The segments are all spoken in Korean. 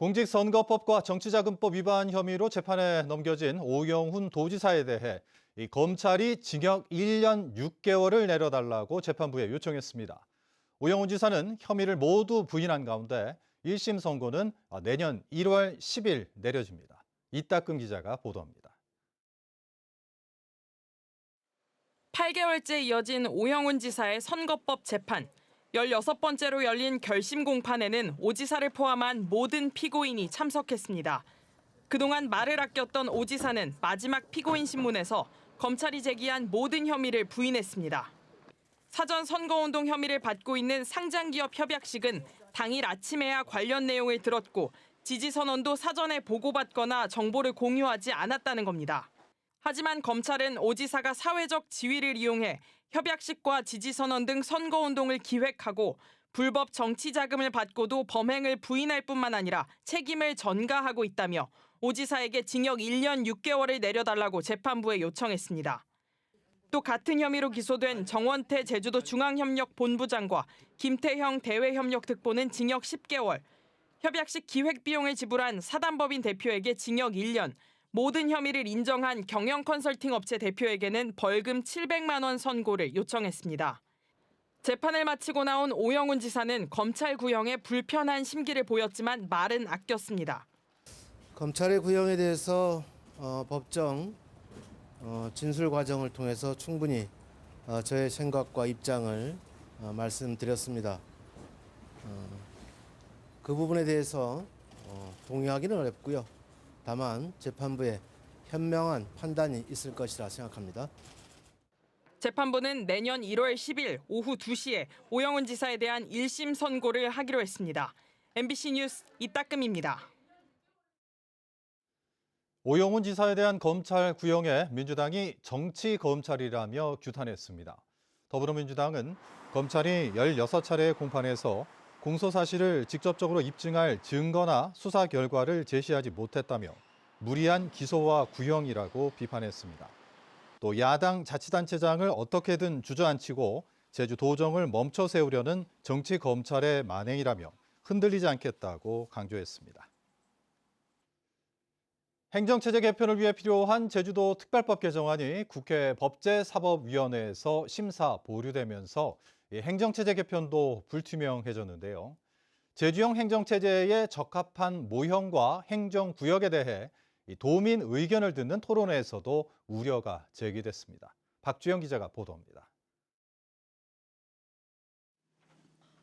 공직선거법과 정치자금법 위반 혐의로 재판에 넘겨진 오영훈 도지사에 대해 이 검찰이 징역 1년 6개월을 내려달라고 재판부에 요청했습니다. 오영훈 지사는 혐의를 모두 부인한 가운데 1심 선고는 내년 1월 10일 내려집니다. 이따금 기자가 보도합니다. 8개월째 이어진 오영훈 지사의 선거법 재판. 16번째로 열린 결심 공판에는 오 지사를 포함한 모든 피고인이 참석했습니다. 그동안 말을 아꼈던 오 지사는 마지막 피고인 신문에서 검찰이 제기한 모든 혐의를 부인했습니다. 사전 선거운동 혐의를 받고 있는 상장기업 협약식은 당일 아침에야 관련 내용을 들었고 지지 선언도 사전에 보고받거나 정보를 공유하지 않았다는 겁니다. 하지만 검찰은 오 지사가 사회적 지위를 이용해 협약식과 지지선언 등 선거운동을 기획하고 불법 정치 자금을 받고도 범행을 부인할 뿐만 아니라 책임을 전가하고 있다며 오 지사에게 징역 1년 6개월을 내려달라고 재판부에 요청했습니다. 또 같은 혐의로 기소된 정원태 제주도 중앙협력본부장과 김태형 대외협력특보는 징역 10개월, 협약식 기획 비용을 지불한 사단법인 대표에게 징역 1년, 모든 혐의를 인정한 경영 컨설팅 업체 대표에게는 벌금 700만 원 선고를 요청했습니다. 재판을 마치고 나온 오영훈 지사는 검찰 구형에 불편한 심기를 보였지만 말은 아꼈습니다. 검찰의 구형에 대해서 어, 법정 어, 진술 과정을 통해서 충분히 어, 저의 생각과 입장을 어, 말씀드렸습니다. 어, 그 부분에 대해서 어, 동의하기는 어렵고요. 다만 재판부에 현명한 판단이 있을 것이라 생각합니다. 재판부는 내년 1월 10일 오후 2시에 오영훈 지사에 대한 1심 선고를 하기로 했습니다. MBC 뉴스 이따금입니다. 오영훈 지사에 대한 검찰 구형에 민주당이 정치 검찰이라며 규탄했습니다. 더불어민주당은 검찰이 16차례 공판에서 공소 사실을 직접적으로 입증할 증거나 수사 결과를 제시하지 못했다며 무리한 기소와 구형이라고 비판했습니다. 또 야당 자치단체장을 어떻게든 주저앉히고 제주 도정을 멈춰 세우려는 정치 검찰의 만행이라며 흔들리지 않겠다고 강조했습니다. 행정체제 개편을 위해 필요한 제주도 특별법 개정안이 국회 법제사법위원회에서 심사 보류되면서 행정체제 개편도 불투명해졌는데요. 제주형 행정체제에 적합한 모형과 행정구역에 대해 도민 의견을 듣는 토론회에서도 우려가 제기됐습니다. 박주영 기자가 보도합니다.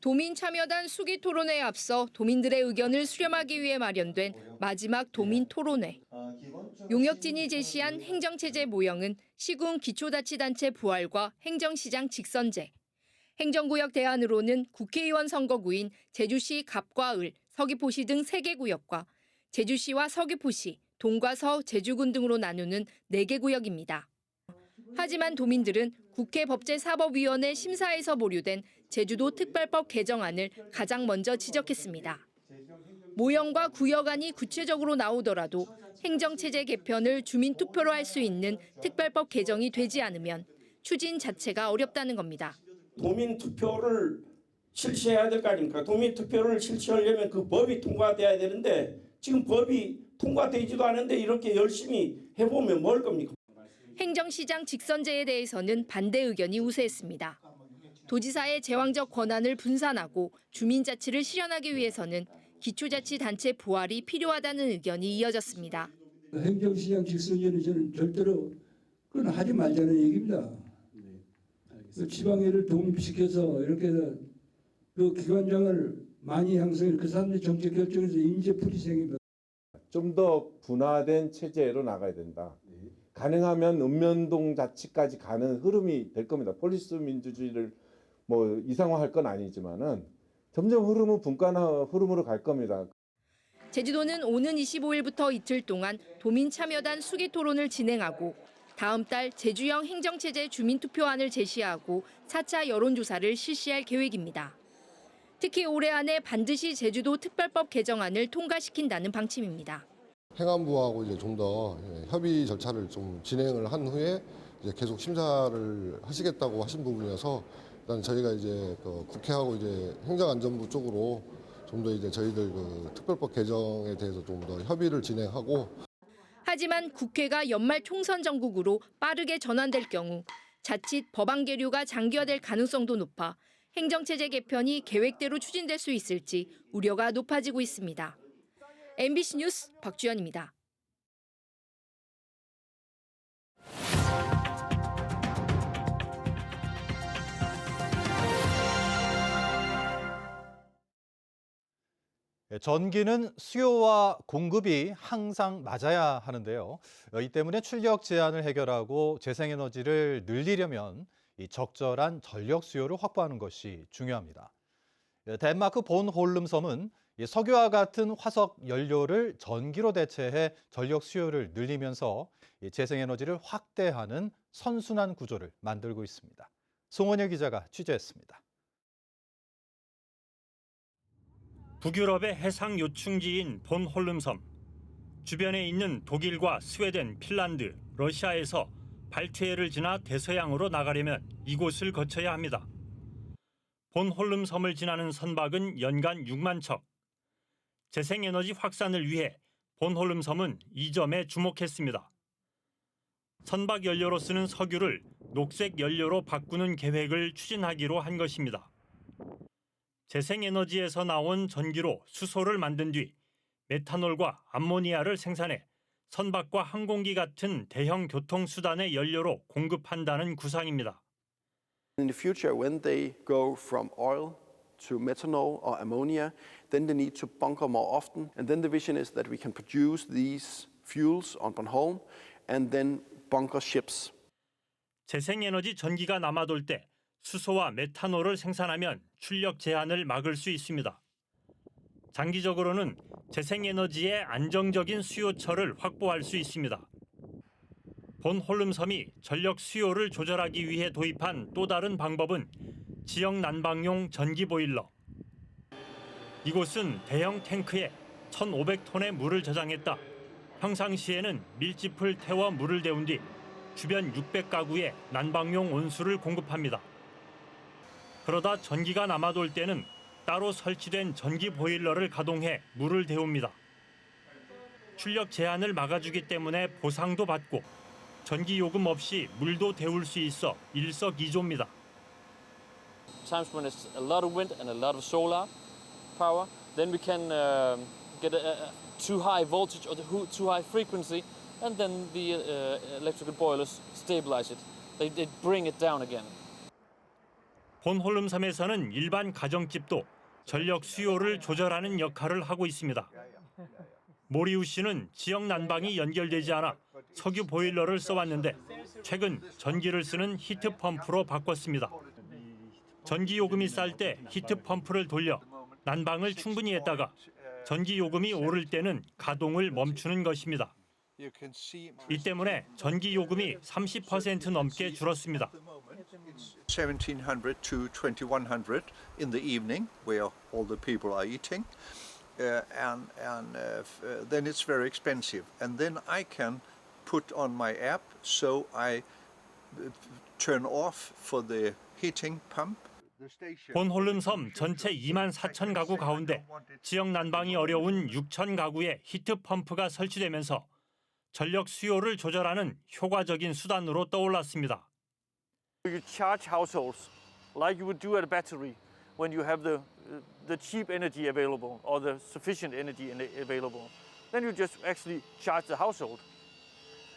도민 참여단 수기 토론회에 앞서 도민들의 의견을 수렴하기 위해 마련된 마지막 도민 토론회. 용역진이 제시한 행정체제 모형은 시군 기초자치단체 부활과 행정시장 직선제. 행정구역 대안으로는 국회의원 선거구인 제주시 갑과 을, 서귀포시 등 3개 구역과 제주시와 서귀포시, 동과 서, 제주군 등으로 나누는 4개 구역입니다. 하지만 도민들은 국회 법제사법위원회 심사에서 보류된 제주도 특별법 개정안을 가장 먼저 지적했습니다. 모형과 구역안이 구체적으로 나오더라도 행정체제 개편을 주민투표로 할 수 있는 특별법 개정이 되지 않으면 추진 자체가 어렵다는 겁니다. 도민 투표를 실시해야 될 거 아닙니까? 도민 투표를 실시하려면 그 법이 통과돼야 되는데 지금 법이 통과되지도 않은데 이렇게 열심히 해보면 뭘 겁니까? 행정시장 직선제에 대해서는 반대 의견이 우세했습니다. 도지사의 제왕적 권한을 분산하고 주민자치를 실현하기 위해서는 기초자치단체 부활이 필요하다는 의견이 이어졌습니다. 행정시장 직선제는 저는 절대로 그건 하지 말자는 얘기입니다. 그 지방의를 독립시켜서 이렇게 그 기관장을 많이 형성해 그 사람들이 정책 결정에서 인재풀이 생깁니다. 좀더 분화된 체제로 나가야 된다. 가능하면 읍면동 자치까지 가는 흐름이 될 겁니다. 폴리스 민주주의를 뭐 이상화할 건 아니지만은 점점 흐름은 분간화 흐름으로 갈 겁니다. 제주도는 오는 25일부터 이틀 동안 도민 참여단 수기 토론을 진행하고 다음 달 제주형 행정체제 주민투표안을 제시하고 4차 여론조사를 실시할 계획입니다. 특히 올해 안에 반드시 제주도 특별법 개정안을 통과시킨다는 방침입니다. 행안부하고 이제 좀 더 협의 절차를 좀 진행을 한 후에 이제 계속 심사를 하시겠다고 하신 부분이어서 일단 저희가 이제 그 국회하고 이제 행정안전부 쪽으로 좀 더 이제 저희들 그 특별법 개정에 대해서 좀 더 협의를 진행하고 하지만 국회가 연말 총선 전국으로 빠르게 전환될 경우 자칫 법안 계류가 장기화될 가능성도 높아 행정체제 개편이 계획대로 추진될 수 있을지 우려가 높아지고 있습니다. MBC 뉴스 박주연입니다. 전기는 수요와 공급이 항상 맞아야 하는데요. 어, 이 때문에 출력 제한을 해결하고 재생에너지를 늘리려면 이 적절한 전력 수요를 확보하는 것이 중요합니다. 예, 덴마크 본 홀름 섬은 이 석유와 같은 화석 연료를 전기로 대체해 전력 수요를 늘리면서 이 재생에너지를 확대하는 선순환 구조를 만들고 있습니다. 송원일 기자가 취재했습니다. 북유럽의 해상 요충지인 본 홀름섬. 주변에 있는 독일과 스웨덴, 핀란드, 러시아에서 발트해를 지나 대서양으로 나가려면 이곳을 거쳐야 합니다. 본 홀름섬을 지나는 선박은 연간 6만 척. 재생에너지 확산을 위해 본 홀름섬은 이 점에 주목했습니다. 선박 연료로 쓰는 석유를 녹색 연료로 바꾸는 계획을 추진하기로 한 것입니다. 재생에너지에서 나온 전기로 수소를 만든 뒤 메탄올과 암모니아를 생산해 선박과 항공기 같은 대형 교통수단의 연료로 공급한다는 구상입니다. In the future, when they go from oil to methanol or ammonia, then they need to bunker more often. And then the vision is that we can produce these fuels on Bornholm and then bunker ships. 재생에너지 전기가 남아돌 때 수소와 메탄올을 생산하면 출력 제한을 막을 수 있습니다. 장기적으로는 재생에너지의 안정적인 수요처를 확보할 수 있습니다. 본 홀름섬이 전력 수요를 조절하기 위해 도입한 또 다른 방법은 지역 난방용 전기 보일러. 이곳은 대형 탱크에 1,500톤의 물을 저장했다. 평상시에는 밀짚을 태워 물을 데운 뒤 주변 600가구에 난방용 온수를 공급합니다. 그러다 전기가 남아돌 때는 따로 설치된 전기 보일러를 가동해 물을 데웁니다. 출력 제한을 막아주기 때문에 보상도 받고 전기 요금 없이 물도 데울 수 있어 일석이조입니다. times when it's a lot of wind and a lot of solar power, then we can um, get a, a too high voltage or too high frequency, and then the uh, electrical boilers stabilize it. They, they bring it down again. 본홀름섬에 서는 일반 가정집도 전력 수요를 조절하는 역할을 하고 있습니다. 모리우 씨는 지역 난방이 연결되지 않아 석유 보일러를 써왔는데 최근 전기를 쓰는 히트 펌프로 바꿨습니다. 전기 요금이 쌀 때 히트 펌프를 돌려 난방을 충분히 했다가 전기 요금이 오를 때는 가동을 멈추는 것입니다. 이 때문에 전기 요금이 30% 넘게 줄었습니다. 1700 to 2100 in the evening where all the people are eating uh, and and uh, f- uh, then it's very expensive and then i can put on my app so i uh, turn off for the heating pump 본홀름 섬 전체 2만 4천 가구 가운데 지역 난방이 어려운 6천 가구에 히트 펌프가 설치되면서 전력 수요를 조절하는 효과적인 수단으로 떠올랐습니다. You charge households like you would do at a battery when you have the, the cheap energy available or the sufficient energy available. Then you just actually charge the household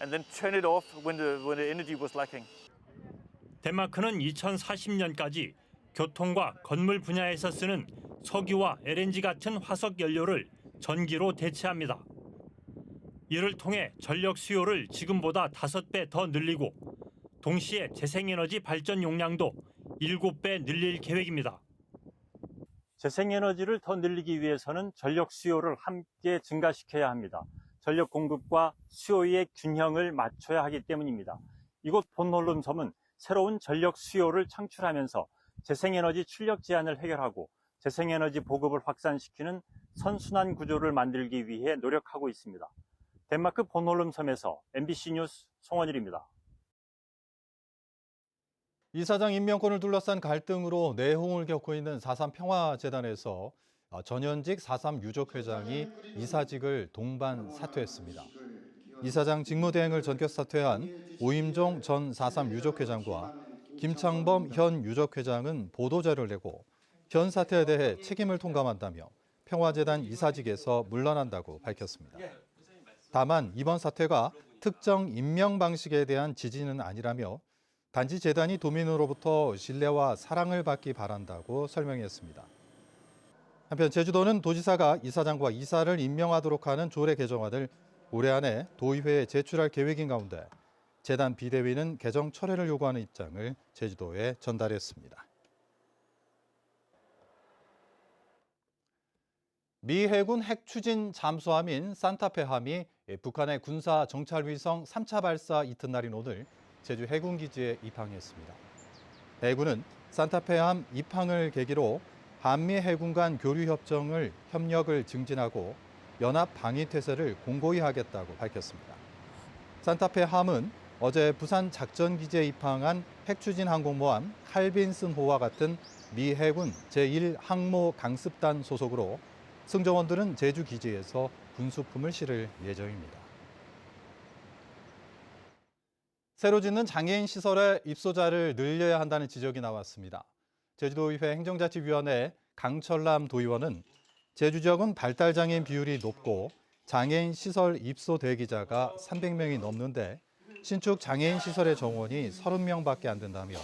and then turn it off when the, when the energy was lacking. 덴마크는 2040년까지 교통과 건물 분야에서 쓰는 석유와 LNG 같은 화석 연료를 전기로 대체합니다. 이를 통해 전력 수요를 지금보다 5배 더 늘리고 동시에 재생에너지 발전 용량도 7배 늘릴 계획입니다. 재생에너지를 더 늘리기 위해서는 전력 수요를 함께 증가시켜야 합니다. 전력 공급과 수요의 균형을 맞춰야 하기 때문입니다. 이곳 본홀름섬은 새로운 전력 수요를 창출하면서 재생에너지 출력 제한을 해결하고 재생에너지 보급을 확산시키는 선순환 구조를 만들기 위해 노력하고 있습니다. 덴마크 본홀름 섬에서 MBC 뉴스 송원일입니다. 이사장 임명권을 둘러싼 갈등으로 내홍을 겪고 있는 4.3 평화재단에서 어, 전현직 4.3 유족 회장이 이사직을 동반 사퇴했습니다. 이사장 직무대행을 전격 사퇴한 오임종 전 4.3 유족 회장과 김창범 현 유족 회장은 보도자를 내고 현 사태에 대해 책임을 통감한다며 평화재단 이사직에서 물러난다고 밝혔습니다. 다만 이번 사태가 특정 임명 방식에 대한 지지는 아니라며 단지 재단이 도민으로부터 신뢰와 사랑을 받기 바란다고 설명했습니다. 한편 제주도는 도지사가 이사장과 이사를 임명하도록 하는 조례 개정안을 올해 안에 도의회에 제출할 계획인 가운데 재단 비대위는 개정 철회를 요구하는 입장을 제주도에 전달했습니다. 미 해군 핵 추진 잠수함인 산타페함이 북한의 군사 정찰 위성 3차 발사 이튿날인 오늘 제주 해군 기지에 입항했습니다. 해군은 산타페함 입항을 계기로 한미 해군 간 교류 협정을 협력을 증진하고 연합 방위 태세를 공고히 하겠다고 밝혔습니다. 산타페 함은 어제 부산 작전 기지에 입항한 핵추진 항공모함 칼빈슨호와 같은 미 해군 제1 항모 강습단 소속으로 승정원들은 제주 기지에서 군수품을 실을 예정입니다. 새로 짓는 장애인 시설의 입소자를 늘려야 한다는 지적이 나왔습니다. 제주도의회 행정자치위원회 강철남 도의원은 제주 지역은 발달장애인 비율이 높고 장애인 시설 입소 대기자가 300명이 넘는데 신축 장애인 시설의 정원이 30명밖에 안 된다며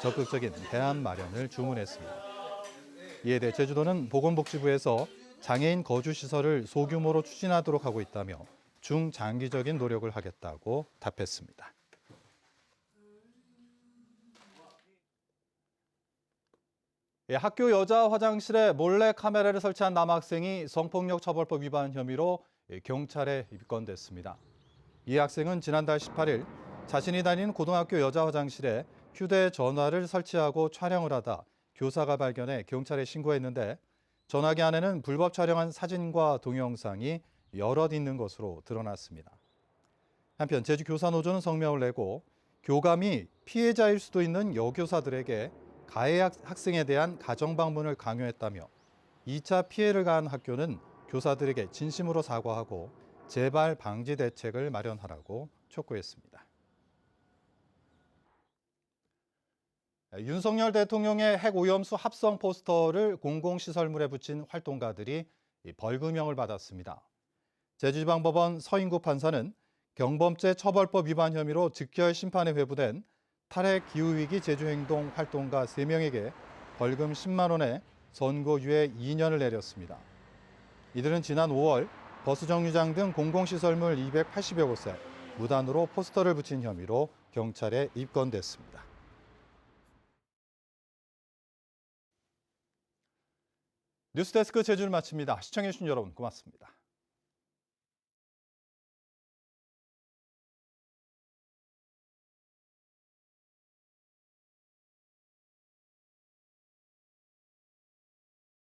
적극적인 대안 마련을 주문했습니다. 이에 대해 제주도는 보건복지부에서 장애인 거주 시설을 소규모로 추진하도록 하고 있다며 중장기적인 노력을 하겠다고 답했습니다. 예, 학교 여자 화장실에 몰래 카메라를 설치한 남학생이 성폭력 처벌법 위반 혐의로 예, 경찰에 입건됐습니다. 이 학생은 지난달 18일 자신이 다니는 고등학교 여자 화장실에 휴대전화를 설치하고 촬영을 하다 교사가 발견해 경찰에 신고했는데 전화기 안에는 불법 촬영한 사진과 동영상이 여럿 있는 것으로 드러났습니다. 한편 제주 교사노조는 성명을 내고 교감이 피해자일 수도 있는 여교사들에게 가해 학생에 대한 가정 방문을 강요했다며 2차 피해를 가한 학교는 교사들에게 진심으로 사과하고 재발 방지 대책을 마련하라고 촉구했습니다. 윤석열 대통령의 핵 오염수 합성 포스터를 공공시설물에 붙인 활동가들이 벌금형을 받았습니다. 제주지방법원 서인구 판사는 경범죄 처벌법 위반 혐의로 즉결 심판에 회부된 탈핵 기후위기 제주행동 활동가 3명에게 벌금 10만 원에 선고유예 2년을 내렸습니다. 이들은 지난 5월 버스 정류장 등 공공시설물 280여 곳에 무단으로 포스터를 붙인 혐의로 경찰에 입건됐습니다. 뉴스데스크 제주를 마칩니다. 시청해주신 여러분 고맙습니다.